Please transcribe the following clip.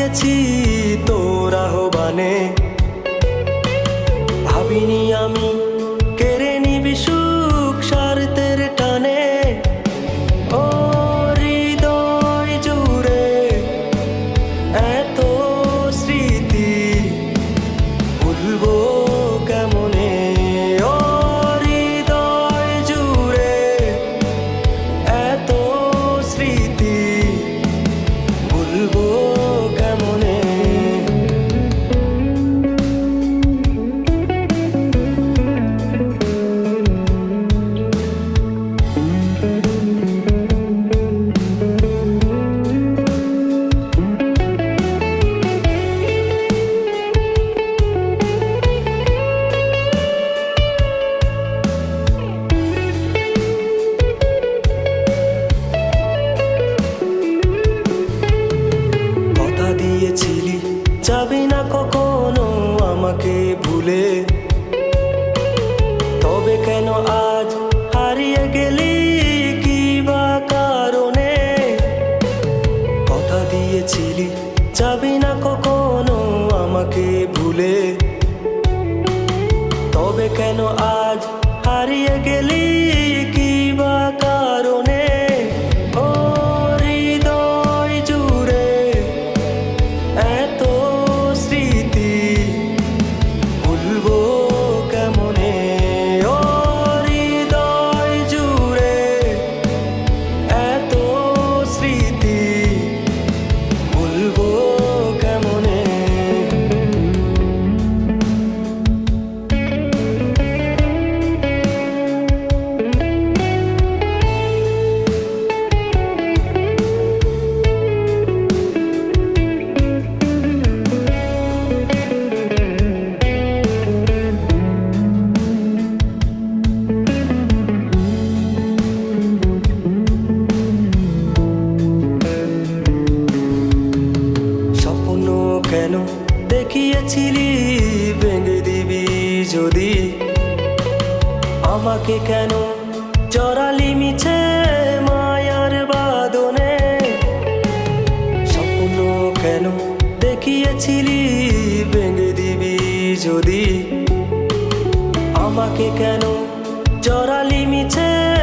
দিয়েছি তোর আহ্বানে। ভাবিনি আমি যাবি না কখনো আমাকে ভুলে? তবে কেন আজ হারিয়ে গেলি? কি বা কারণে? কথা দিয়েছিলি, যাবি না কখনো আমাকে ভুলে? তবে কেন আজ হারিয়ে গেলি? কি বা কারণে? কেন? দেখিয়েছিলি ভেঙে দিবি যদি। আমাকে কেন জড়ালি মিছে মায়ার বাদনে স্বপ্ন কেন দেখিয়েছিলি ভেঙে দিবি যদি? আমাকে কেন জড়ালি মিছে